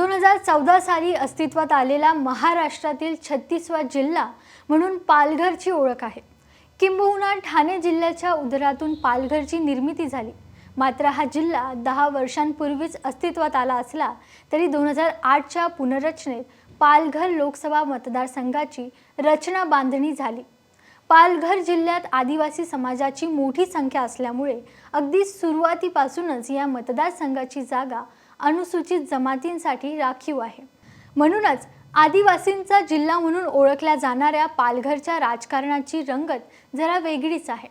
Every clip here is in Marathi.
दोन हजार चौदा साली अस्तित्वात आलेला महाराष्ट्रातील छत्तीसवा जिल्हा म्हणून पालघरची ओळख आहे. किंबहुना ठाणे जिल्ह्याच्या उदरातून पालघरची निर्मिती झाली. मात्र हा जिल्हा दहा वर्षांपूर्वीच अस्तित्वात आला असला तरी दोन हजार आठच्या पुनर्रचनेत पालघर लोकसभा मतदारसंघाची रचना बांधणी झाली. पालघर जिल्ह्यात आदिवासी समाजाची मोठी संख्या असल्यामुळे अगदी सुरुवातीपासूनच या मतदारसंघाची जागा अनुसूचित जमातींसाठी राखीव आहे. म्हणूनच आदिवासींचा जिल्हा म्हणून ओळखल्या जाणाऱ्या पालघरच्या राजकारणाची रंगत जरा वेगळीच आहे.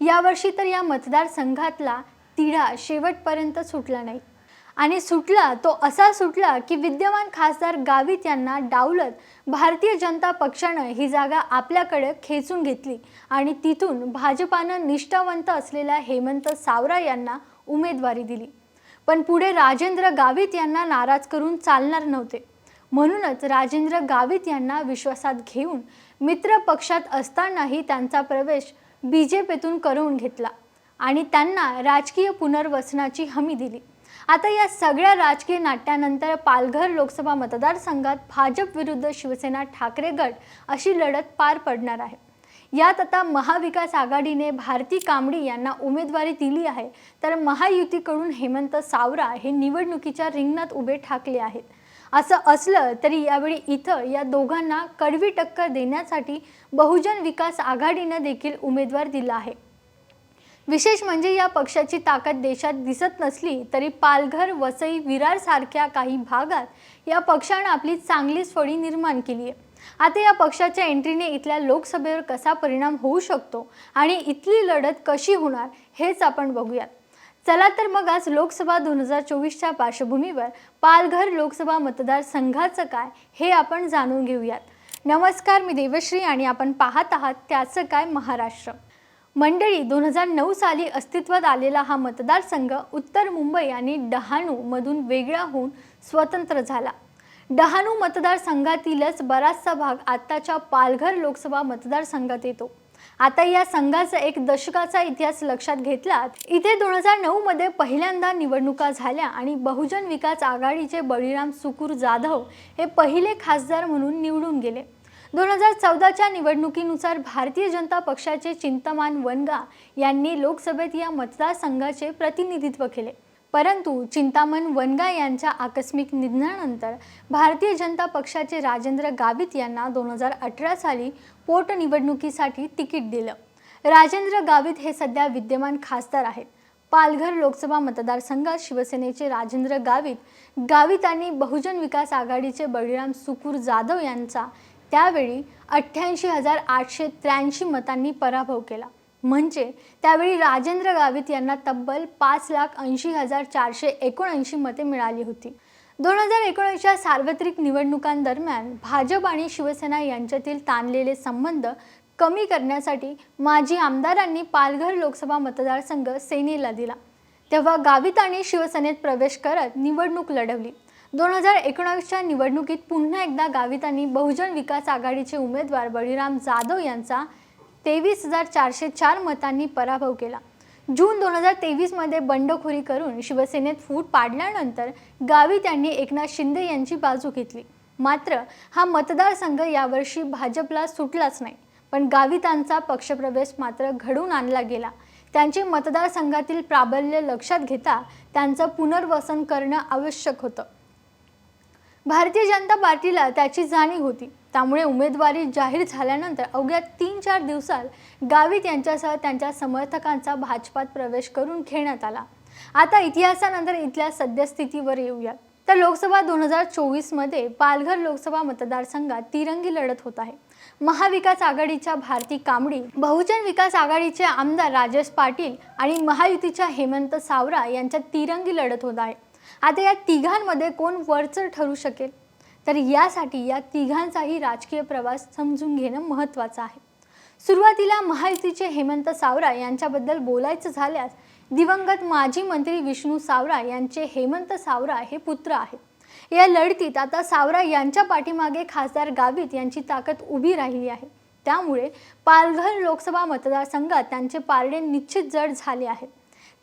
यावर्षी तर या मतदारसंघातला तिढा शेवटपर्यंत सुटला नाही. आणि सुटला तो असा सुटला की विद्यमान खासदार गावित यांना डावलत भारतीय जनता पक्षानं ही जागा आपल्याकडे खेचून घेतली आणि तिथून भाजपानं निष्ठावंत असलेल्या हेमंत सावरा यांना उमेदवारी दिली. पण पुढे राजेंद्र गावित यांना नाराज करून चालणार नव्हते. म्हणूनच राजेंद्र गावित यांना विश्वासात घेऊन मित्र पक्षात असतानाही त्यांचा प्रवेश बी जे पीतून करवून घेतला आणि त्यांना राजकीय पुनर्वसनाची हमी दिली. आता या सगळ्या राजकीय नाट्यानंतर पालघर लोकसभा मतदारसंघात भाजप विरुद्ध शिवसेना ठाकरे गट अशी लढत पार पडणार आहे. यात आता महाविकास आघाडीने भारती कांबडी यांना उमेदवारी दिली आहे. तर महायुतीकडून हेमंत सावरा हे निवडणुकीच्या रिंगणात उभे ठाकले आहेत. असं असलं तरी यावेळी इथं या दोघांना कडवी टक्कर देण्यासाठी बहुजन विकास आघाडीनं देखील उमेदवार दिला आहे. विशेष म्हणजे या पक्षाची ताकद देशात दिसत नसली तरी पालघर वसई विरार सारख्या काही भागात या पक्षानं आपली चांगलीच फळी निर्माण केली आहे. आता या पक्षाच्या एंट्रीने इथल्या लोकसभेवर कसा परिणाम होऊ शकतो आणि इथली लढत कशी होणार हेच आपण बघूयात. चला तर मग आज लोकसभा दोन हजार चोवीसच्या पार्श्वभूमीवर पालघर लोकसभा मतदारसंघाचं काय हे आपण जाणून घेऊयात. नमस्कार मी देवश्री आणि आपण पाहत आहात त्याचं काय महाराष्ट्र. मंडळी दोन हजार नऊ साली अस्तित्वात आलेला हा मतदारसंघ उत्तर मुंबई आणि डहाणूमधून वेगळा होऊन स्वतंत्र झाला. डहाणू मतदारसंघातीलच बराचसा भाग आत्ताच्या पालघर लोकसभा मतदारसंघात येतो. आता या संघाचा एक दशकाचा इतिहास लक्षात घेतला इथे दोन हजार नऊ मध्ये पहिल्यांदा निवडणुका झाल्या आणि बहुजन विकास आघाडीचे बळीराम सुकूर जाधव हे पहिले खासदार म्हणून निवडून गेले. दोन हजार चौदाच्या निवडणुकीनुसार भारतीय जनता पक्षाचे चिंतमान वनगा यांनी लोकसभेत या मतदारसंघाचे प्रतिनिधित्व केले. परंतु चिंतामण वनगा यांच्या आकस्मिक निधनानंतर भारतीय जनता पक्षाचे राजेंद्र गावित यांना दोन हजार अठरा साली पोटनिवडणुकीसाठी तिकीट दिलं. राजेंद्र गावित हे सध्या विद्यमान खासदार आहेत. पालघर लोकसभा मतदारसंघात शिवसेनेचे राजेंद्र गावित गावित आणि बहुजन विकास आघाडीचे बळीराम सुकूर जाधव यांचा त्यावेळी अठ्ठ्याऐंशी हजार आठशे त्र्याऐंशी मतांनी पराभव केला. म्हणजे त्यावेळी राजेंद्र गावित यांना तब्बल पाच लाख ऐंशी हजार चारशे एकोणऐंशी मते मिळाली होती. दोन हजार एकोणीसच्या सार्वत्रिक निवडणुकांदरम्यान भाजप आणि शिवसेना यांच्यातील ताणलेले संबंध कमी करण्यासाठी माजी आमदारांनी पालघर लोकसभा मतदारसंघ सेनेला दिला. तेव्हा गावितांनी शिवसेनेत प्रवेश करत निवडणूक लढवली. दोन हजार एकोणावीसच्या निवडणुकीत पुन्हा एकदा गावितांनी बहुजन विकास आघाडीचे उमेदवार बळीराम जाधव यांचा तेवीस हजार चारशे चार मतांनी पराभव केला. जून दोन हजार तेवीसमध्ये बंडखोरी करून शिवसेनेत फूट पाडल्यानंतर गावी त्यांनी एकनाथ शिंदे यांची बाजू घेतली. मात्र हा मतदारसंघ यावर्षी भाजपला सुटलाच नाही पण गावितांचा पक्षप्रवेश मात्र घडून आणला गेला. त्यांचे मतदारसंघातील प्राबल्य लक्षात घेता त्यांचं पुनर्वसन करणं आवश्यक होतं. भारतीय जनता पार्टीला त्याची जाणीव होती. त्यामुळे उमेदवारी जाहीर झाल्यानंतर अवघ्या तीन चार दिवसात गावित यांच्यासह त्यांच्या समर्थकांचा भाजपात प्रवेश करून घेण्यात आला. आता इतिहासानंतर इथल्या सद्यस्थितीवर येऊयात. तर लोकसभा दोन हजार चोवीसमध्ये पालघर लोकसभा मतदारसंघात तिरंगी लढत होत आहे. महाविकास आघाडीच्या भारती कांबडी बहुजन विकास आघाडीचे आमदार राजेश पाटील आणि महायुतीच्या हेमंत सावरा यांच्यात तिरंगी लढत होत आहे. आता या तिघांमध्ये कोण वरचढ ठरू शकेल? तर यासाठी या तिघांचाही राजकीय प्रवास समजून घेणं महत्त्वाचं आहे. सुरुवातीला महायुतीचे हेमंत सावरा यांच्याबद्दल बोलायचं झाल्यास दिवंगत माजी मंत्री विष्णू सावरा यांचे हेमंत सावरा हे पुत्र आहेत. या लढतीत आता सावरा यांच्या पाठीमागे खासदार गावित यांची ताकद उभी राहिली आहे. त्यामुळे पालघर लोकसभा मतदारसंघात त्यांचे पारडे निश्चित जड झाले आहे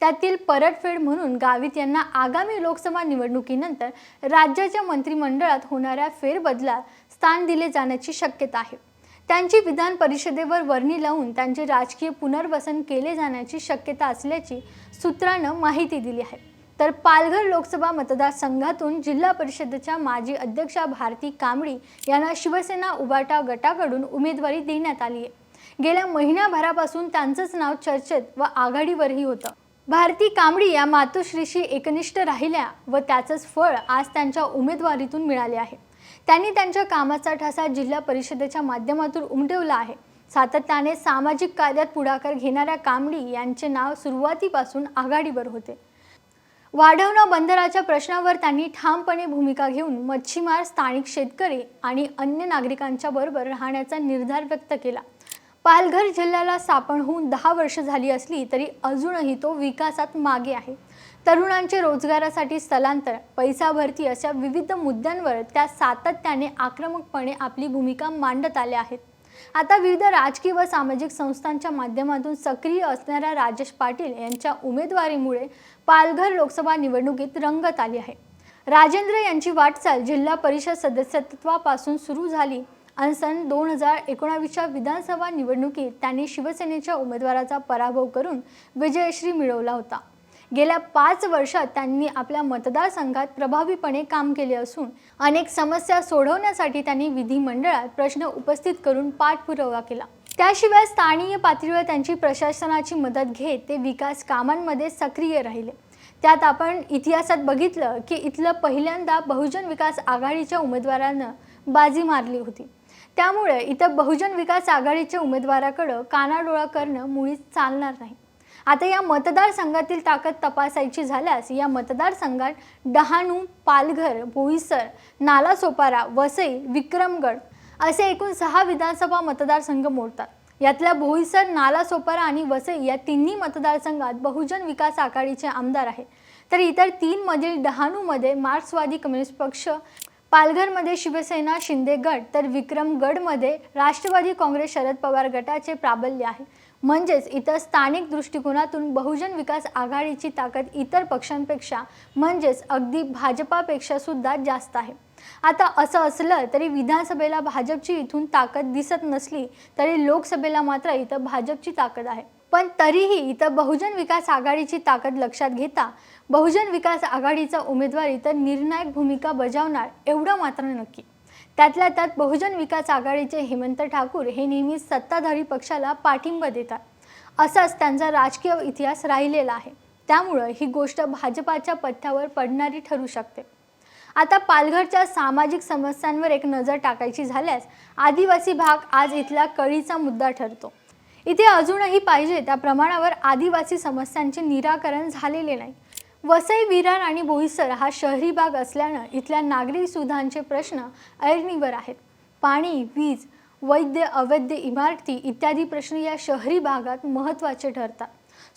त्यातील परतफेड म्हणून गावित यांना आगामी लोकसभा निवडणुकीनंतर राज्याच्या मंत्रिमंडळात होणाऱ्या फेरबदलात स्थान दिले जाण्याची शक्यता आहे. त्यांची विधान परिषदेवर वर्णी लावून त्यांचे राजकीय पुनर्वसन केले जाण्याची शक्यता असल्याची सूत्रानं माहिती दिली आहे. तर पालघर लोकसभा मतदारसंघातून जिल्हा परिषदेच्या माजी अध्यक्षा भारती कांबळी यांना शिवसेना उबाटा गटाकडून उमेदवारी देण्यात आली आहे. गेल्या महिन्याभरापासून त्यांचंच नाव चर्चेत व आघाडीवरही होतं. भारती कांबळी या मातोश्रीशी एकनिष्ठ राहिल्या व त्याचंच फळ आज त्यांच्या उमेदवारीतून मिळाले आहे. त्यांनी त्यांच्या कामाचा ठसा जिल्हा परिषदेच्या माध्यमातून उमटवला आहे. सातत्याने सामाजिक कार्यात पुढाकार घेणाऱ्या कांबळी यांचे नाव सुरुवातीपासून आघाडीवर होते. वाढवणं बंदराच्या प्रश्नावर त्यांनी ठामपणे भूमिका घेऊन मच्छीमार स्थानिक शेतकरी आणि अन्य नागरिकांच्या बरोबर राहण्याचा निर्धार व्यक्त केला. पालघर जिल्ह्याला स्थापन होऊन दहा वर्ष झाली असली तरी अजूनही तो विकासात मागे आहे. तरुणांचे रोजगारासाठी स्थलांतर पैसा भरती अशा विविध मुद्द्यांवर त्या सातत्याने आक्रमकपणे आपली भूमिका मांडत आल्या आहेत. आता विविध राजकीय व सामाजिक संस्थांच्या माध्यमातून सक्रिय असणाऱ्या राजेश पाटील यांच्या उमेदवारीमुळे पालघर लोकसभा निवडणुकीत रंगत आली आहे. राजेंद्र यांची वाटचाल जिल्हा परिषद सदस्यत्वापासून सुरू झाली. आणि सन दोन हजार एकोणावीसच्या विधानसभा निवडणुकीत त्यांनी शिवसेनेच्या उमेदवाराचा पराभव करून विजयश्री मिळवला होता. गेल्या पाच वर्षात त्यांनी आपल्या मतदारसंघात प्रभावीपणे काम केले असून अनेक समस्या सोडवण्यासाठी त्यांनी विधिमंडळात प्रश्न उपस्थित करून पाठपुरावा केला. त्याशिवाय स्थानीय पातळीवर त्यांची प्रशासनाची मदत घेत ते विकास कामांमध्ये सक्रिय राहिले. त्यात आपण इतिहासात बघितलं की इथलं पहिल्यांदा बहुजन विकास आघाडीच्या उमेदवारानं बाजी मारली होती. त्यामुळे इथं बहुजन विकास आघाडीच्या उमेदवाराकडं कानाडोळा करणं मुळीच चालणार नाही. आता या मतदारसंघातील ताकद तपासायची झाल्यास या मतदारसंघात डहाणू पालघर बोईसर नालासोपारा वसई विक्रमगड असे एकूण सहा विधानसभा मतदारसंघ मोडतात. यातल्या बोईसर नालासोपारा आणि वसई या तिन्ही मतदारसंघात बहुजन विकास आघाडीचे आमदार आहेत. तर इतर तीनमधील डहाणूमध्ये मार्क्सवादी कम्युनिस्ट पक्ष पालघरमध्ये शिवसेना शिंदे गट तर विक्रमगडमध्ये राष्ट्रवादी काँग्रेस शरद पवार गटाचे प्राबल्य आहे. म्हणजेच इतर स्थानिक दृष्टिकोनातून बहुजन विकास आघाडीची ताकद इतर पक्षांपेक्षा म्हणजेच अगदी भाजपापेक्षा सुद्धा जास्त आहे. आता असं असलं तरी विधानसभेला भाजपची इथून ताकद दिसत नसली तरी लोकसभेला मात्र इथं भाजपची ताकद आहे. पण तरीही इथं बहुजन विकास आघाडीची ताकद लक्षात घेता बहुजन विकास आघाडीचा उमेदवार इथं निर्णायक भूमिका बजावणार एवढं मात्र नक्की. त्यातल्या त्यात बहुजन विकास आघाडीचे हेमंत ठाकूर हे नेहमी सत्ताधारी पक्षाला पाठिंबा देतात. असाच त्यांचा राजकीय इतिहास राहिलेला आहे. त्यामुळं ही गोष्ट भाजपाच्या पथ्यावर पडणारी ठरू शकते. आता पालघरच्या सामाजिक समस्यांवर एक नजर टाकायची झाल्यास आदिवासी भाग आज इथला कळीचा मुद्दा ठरतो. इथे अजूनही पाहिजे त्या प्रमाणावर आदिवासी समस्यांचे निराकरण झालेले नाही. वसई विरार आणि बोईसर हा शहरी भाग असल्यानं इथल्या नागरी सुविधांचे प्रश्न ऐरणीवर आहेत. पाणी वीज वैद्य अवैध इमारती इत्यादी प्रश्न या शहरी भागात महत्त्वाचे ठरतात.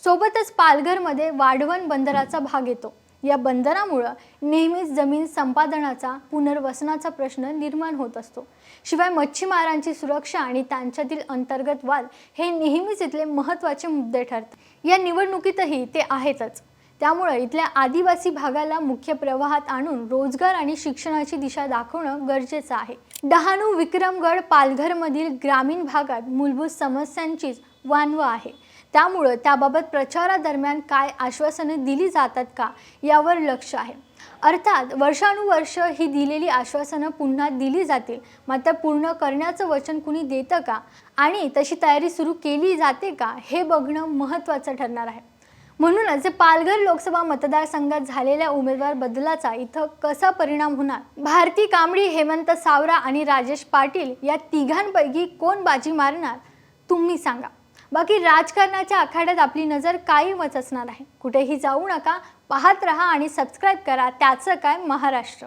सोबतच पालघरमध्ये वाढवण बंदराचा भाग येतो. या बंधनामुळं नेहमीच जमीन संपादनाचा पुनर्वसनाचा प्रश्न निर्माण होत असतो. शिवाय मच्छीमारांची सुरक्षा आणि त्यांच्यातील अंतर्गत वाद हे नेहमीच इथले महत्त्वाचे मुद्दे ठरतात. या निवडणुकीतही ते आहेतच. त्यामुळे इथल्या आदिवासी भागाला मुख्य प्रवाहात आणून रोजगार आणि शिक्षणाची दिशा दाखवणं गरजेचं आहे. डहाणू विक्रमगड पालघरमधील ग्रामीण भागात मूलभूत समस्यांचीच वानवं आहे त्यामुळं त्याबाबत प्रचारादरम्यान काय आश्वासनं दिली जातात का यावर लक्ष आहे. अर्थात वर्षानुवर्ष ही दिलेली आश्वासनं पुन्हा दिली जातील मात्र पूर्ण करण्याचं वचन कुणी देतं का? आणि तशी तयारी सुरू केली जाते का? हे बघणं महत्त्वाचं ठरणार आहे. म्हणूनच पालघर लोकसभा मतदारसंघात झालेल्या उमेदवार बदलाचा इथं कसा परिणाम होणार? भारती कांबळी हेमंत सावरा आणि राजेश पाटील या तिघांपैकी कोण बाजी मारणार? तुम्ही सांगा. बाकी राजकारणाच्या आखाड्यात आपली नजर कायमच असणार आहे. कुठेही जाऊ नका पाहत रहा आणि सबस्क्राईब करा. त्याचं काय? महाराष्ट्र.